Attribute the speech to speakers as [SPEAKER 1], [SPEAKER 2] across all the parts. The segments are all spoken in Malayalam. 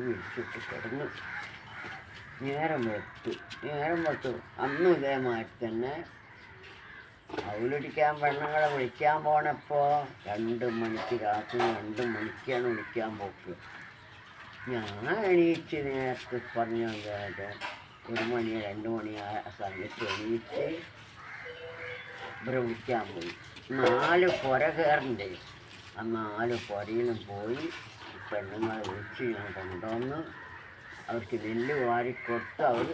[SPEAKER 1] വിളിച്ചിട്ട് കിടന്നു നേരം വെത്തു നേരം അന്നും ഇതേമാതിരി തന്നെ അവലൊടിക്കാൻ പെണ്ണുങ്ങളെ വിളിക്കാൻ പോണപ്പോൾ രണ്ട് മണിക്ക് രാത്രി രണ്ട് മണിക്കാണ് വിളിക്കാൻ പോക്ക്. ഞാൻ എണീച്ച് നേരത്തെ പറഞ്ഞു പോലെ ഒരു മണി രണ്ട് മണി ആ സമയത്ത് എണീച്ച് വിളിക്കാൻ പോയി. നാല് പുര കയറണ്ടേ? ആ നാല് പുരയിലും പോയി പെണ്ണുങ്ങളെ വിളിച്ച് ഞാൻ കൊണ്ടുവന്ന് അവർക്ക് നെല്ല് വാരിക്കൊടുത്ത് അവർ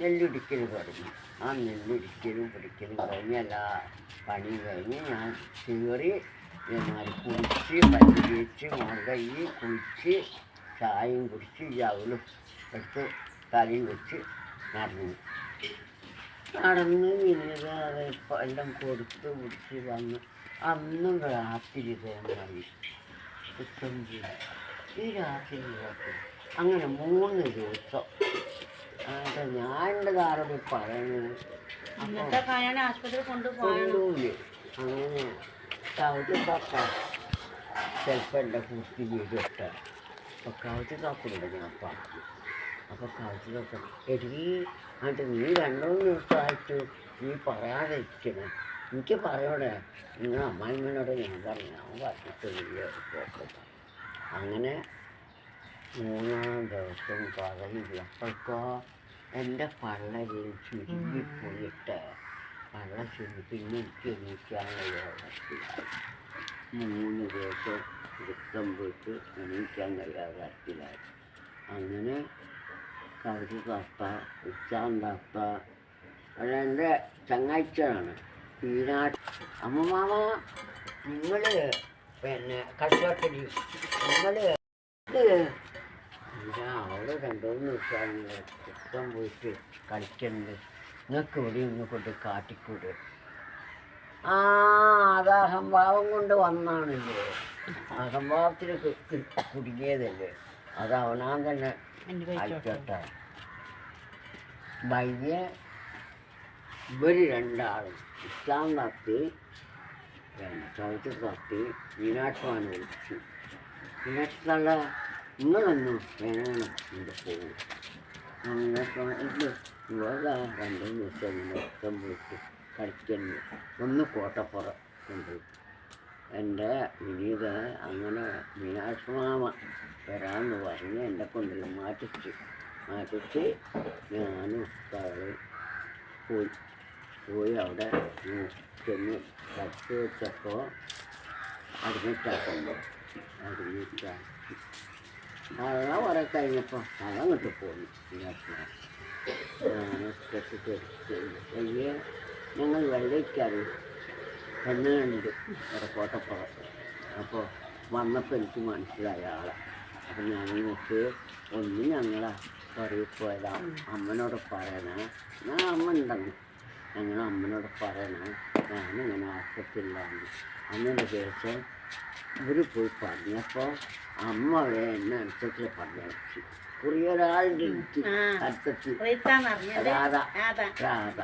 [SPEAKER 1] നെല്ലിടിക്കൽ തുടങ്ങി. ആ നെല്ലിടിക്കലും പിടിക്കലും കഴിഞ്ഞ് എല്ലാ പണിയും കഴിഞ്ഞ് ഞാൻ കയറി ഇതേമാതിരി കുളിച്ച് മുഖം കഴുകി കുളിച്ച് ചായയും കുടിച്ച് ജവലും എടുത്ത് കലയും വെച്ച് നടന്നു. നടന്ന് വിനീത എല്ലാം കൊടുത്ത് പിടിച്ച് വന്ന് അന്നും രാത്രി ഇതേമാതിരി കുറ്റം ഈ രാത്രി അങ്ങനെ മൂന്ന് ദിവസം. അതെ ഞാൻ എന്റെ ധാരണ പറയുന്നത് അങ്ങനെ കവിത കാക്ക ചിലപ്പോൾ എന്റെ കുട്ടി വീട് ഇട്ട അപ്പോൾ കൗതി കാക്കുണ്ട് ഞാൻ പറഞ്ഞു. അപ്പോൾ കവിത കാക്ക എടി അത് നീ രണ്ടു ദിവസമായിട്ട് നീ പറയാതിരിക്കണേ. എനിക്ക് പറയോടെ നിങ്ങൾ അമ്മായിമ്മനോട് ഞാൻ പറഞ്ഞു പറഞ്ഞിട്ട് പറഞ്ഞിട്ടില്ല പോക്കട്ടെ അങ്ങനെ മൂന്നാം ദിവസം പറയില്ല അപ്പോഴേക്കോ എന്റെ പള്ളയിൽ ചുരുങ്ങിപ്പോയിട്ട് പള്ള ചുരുങ്ങി പിന്നെ എനിക്ക് എണീക്കാനുള്ള യോഗത്തിലായി മൂന്ന് ദിവസം വൃത്തം പോയിട്ട് എണീക്കാൻ കഴിയാതെ തരത്തിലായി അങ്ങനെ കവരി കാപ്പ ഉച്ചാന്താപ്പ അതെന്റെ ചങ്ങാഴ്ചയാണ് ഈനാട് അമ്മമാമ നിങ്ങൾ പിന്നെ കഷ്ടപ്പെടി നിങ്ങൾ അവിടെ രണ്ടു മൂന്ന് ദിവസമാണ് ചിത്രം പോയിട്ട് കളിക്കുന്നുണ്ട് നിങ്ങൾക്ക് ഇവിടെ ഒന്ന് കൊണ്ട് കാട്ടിക്കൂട്. ആ അത് അഹംഭാവം കൊണ്ട് വന്നാണല്ലേ. അഹംഭാവത്തിൽ കുടുങ്ങിയതല്ലേ. അത് അവനാൻ തന്നെ ആയിക്കോട്ടെ. വൈകിയ ഇവർ രണ്ടാളും ഇസ്ലാം നടത്തി ചവിട്ട് നടത്തി മീനാട്ടുവാൻ വിളിച്ചു. മീനാട്ടുള്ള നിങ്ങളൊന്നും വേണം ഇവിടെ പോകും രണ്ടു ദിവസം മൊത്തം വിളിച്ച് കളിക്കുന്നു ഒന്ന് കോട്ടപ്പുറ കൊണ്ടുപോയി. എന്റെ വിനീത അങ്ങനെ മീനാക്ഷമാമ വരാമെന്ന് പറഞ്ഞ് എന്റെ കൊണ്ടിൽ മാറ്റിച്ച് മാറ്റിച്ച് ഞാനും പോയി പോയി അവിടെ ചെന്ന് കത്ത് വെച്ചപ്പോൾ അഡ്മിറ്റാക്കുമ്പോൾ അഡ്മിറ്റാക്കി വെള്ളം കുറെ കഴിഞ്ഞപ്പോൾ പോന്നു മീനാക്ഷമാമ അയ്യേ ഞങ്ങൾ വെള്ളയ്ക്കാറ് പെണ്ണുണ്ട് ഒരു കോട്ടപ്പുറം അപ്പോൾ വന്നപ്പോൾ എനിക്ക് മനസ്സിലായ ആളെ അപ്പം ഞാൻ നോക്ക് ഒന്ന് ഞങ്ങളെ പോയതാണ് അമ്മനോട് പറയണേ ഞാൻ അമ്മ ഉണ്ടെന്ന്. ഞങ്ങൾ അമ്മനോട് പറയണേ ഞാനിങ്ങനെ ആശുപത്രിയിലാണ്. അന്നതിന്റെ ശേഷം ഇവർ പോയി പറഞ്ഞപ്പോൾ അമ്മ അവരെ എന്നെ അനുസരിച്ച് പറഞ്ഞു കുറേ ഒരാളുടെ. അടുത്തെത്തി. രാധ. രാധ.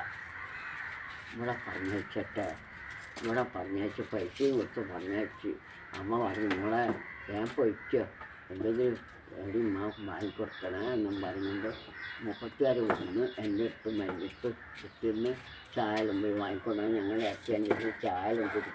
[SPEAKER 1] ഇവിടെ പറഞ്ഞയച്ചിട്ട് ഇവിടെ പറഞ്ഞേച്ച് പൈസയും കൊടുത്ത് പറഞ്ഞേച്ച് അമ്മ പറഞ്ഞു നിങ്ങളെ ഞാൻ പൊയ്ക്കോ. എന്തെങ്കിലും എടി ഉമ്മ വാങ്ങിക്കൊടുക്കണേ എന്നും പറഞ്ഞുകൊണ്ട് മുപ്പത്തിയാറ് വന്ന് എന്റെ അടുത്ത് മരുന്നിട്ട് കുത്തിന്ന് ചായലും പോയി വാങ്ങിക്കൊണ്ടാണ് ഞങ്ങൾ ഇറച്ചിയാൻ ചായലും കുടിച്ചു